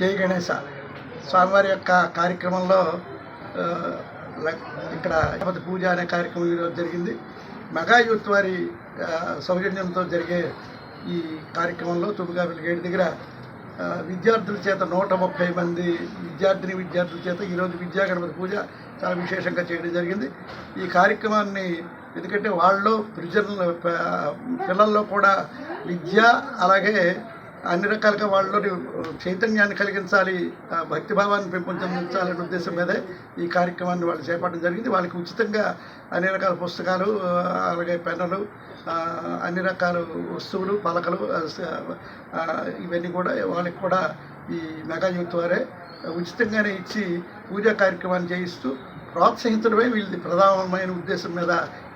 జై గణేశ. స్వామివారి యొక్క కార్యక్రమంలో ల- ఇక్కడ గణపతి పూజ అనే కార్యక్రమం ఈరోజు జరిగింది. మెగా యూత్ వారి సౌజన్యంతో జరిగే ఈ కార్యక్రమంలో తుమ్మగాపల్లి గేట్ దగ్గర విద్యార్థుల చేత నూట ముప్పై మంది విద్యార్థిని విద్యార్థుల చేత ఈరోజు విద్యా గణపతి పూజ చాలా విశేషంగా చేయడం జరిగింది. ఈ కార్యక్రమాన్ని ఎందుకంటే వాళ్ళు ప్రజల పిల్లల్లో కూడా విద్య అలాగే అన్ని రకాలుగా వాళ్ళలోని చైతన్యాన్ని కలిగించాలి భక్తిభావాన్ని పెంపొందించాలనే ఉద్దేశం మీదే ఈ కార్యక్రమాన్ని వాళ్ళు చేపట్టడం జరిగింది. వాళ్ళకి ఉచితంగా అన్ని రకాల పుస్తకాలు అలాగే పెన్నులు అన్ని రకాల వస్తువులు పలకలు ఇవన్నీ కూడా వాళ్ళకి కూడా ఈ మెగా యూత్ వారే ఉచితంగానే ఇచ్చి పూజా కార్యక్రమాన్ని చేయిస్తూ ప్రోత్సహించడమే వీళ్ళది ప్రధానమైన ఉద్దేశం మీద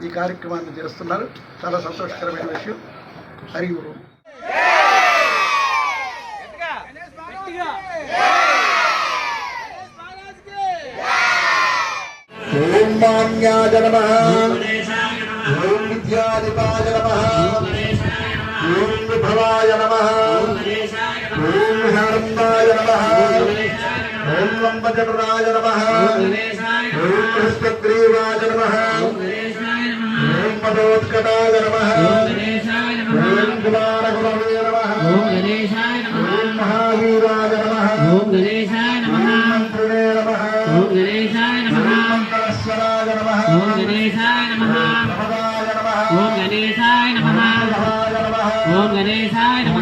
ఈ కార్యక్రమాన్ని చేస్తున్నారు. చాలా సంతోషకరమైన విషయం. హరి ఓం ఓం మాన్యాయ నమ ఓం విద్యాధిపాయ నమ ఓం విభవాయ నమ ఓం హారందాయ నమ ఓం లంబచంద్రాయ నమ ఓం హస్తగ్రీవాయ నమ ఓం మదోత్కటాయ నమ ఓం కుమారగుణవే నమ ఓం మహావీరాయ నమ ఓం మంత్రిణే నమ ఓం గణేశాయ నమ. ఓం గణేశాయ నమ. ఓం గణేశాయ నమ.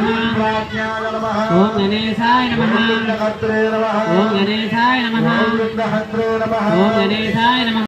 ఓం గణేశాయ నమ. ఓం గణేశాయ నమ. ఓం గణేశాయ నమ.